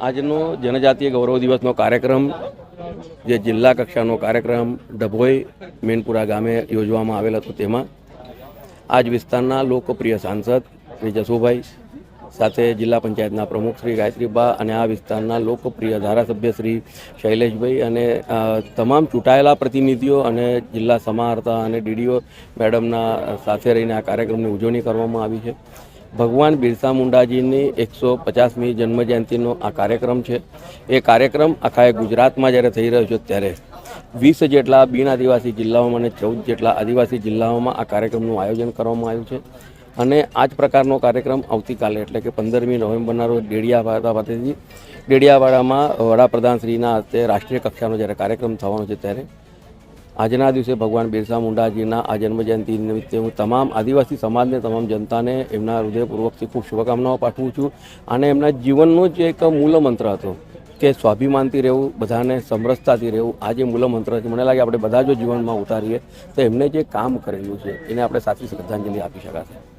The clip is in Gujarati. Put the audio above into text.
આજનો જનજાતીય ગૌરવ દિવસનો કાર્યક્રમ, જે જિલ્લા કક્ષાનો કાર્યક્રમ ડભોઈ મેનપુરા ગામે યોજવામાં આવેલ હતો તેમાં આજ વિસ્તારના લોકપ્રિય સાંસદ શ્રી જસુભાઈ સાથે જિલ્લા પંચાયતના પ્રમુખ શ્રી ગાયત્રીબા અને આ વિસ્તારના લોકપ્રિય ધારાસભ્ય શ્રી શૈલેષભાઈ અને તમામ ચૂંટાયેલા પ્રતિનિધિઓ અને જિલ્લા સમાહર્તા અને ડીડીઓ મેડમના સાથે રહીને આ કાર્યક્રમની ઉજવણી કરવામાં આવી છે. ભગવાન બિરસા મુંડાજીની એકસો પચાસમી જન્મજયંતિનો આ કાર્યક્રમ છે. એ કાર્યક્રમ આખા ગુજરાતમાં જ્યારે થઈ રહ્યો છે ત્યારે વીસ જેટલા બિન આદિવાસી જિલ્લાઓમાં અને ચૌદ જેટલા આદિવાસી જિલ્લાઓમાં આ કાર્યક્રમનું આયોજન કરવામાં આવ્યું છે. અને આ જ પ્રકારનો કાર્યક્રમ આવતીકાલે એટલે કે પંદરમી નવેમ્બરના રોજ ડેડિયાવાડા પાસેથી ડેડિયાવાડામાં વડાપ્રધાન શ્રીના હસ્તે રાષ્ટ્રીય કક્ષાનો જ્યારે કાર્યક્રમ થવાનો છે ત્યારે આજના દિવસે ભગવાન બિરસા મુંડાજીના આ જન્મજયંતિ નિમિત્તે હું તમામ આદિવાસી સમાજને, તમામ જનતાને એમના હૃદયપૂર્વકથી ખૂબ શુભકામનાઓ પાઠવું છું અને એમના જીવનનો જે એક મૂલમંત્ર હતો કે સ્વાભિમાનથી રહેવું, બધાને સમરસતાથી રહેવું. આ જે મૂલમંત્ર છે, મને લાગે આપણે બધા જો જીવનમાં ઉતારીએ તો એમને જે કામ કરેલું છે, એને આપણે સાચી શ્રદ્ધાંજલિ આપી શકાશે.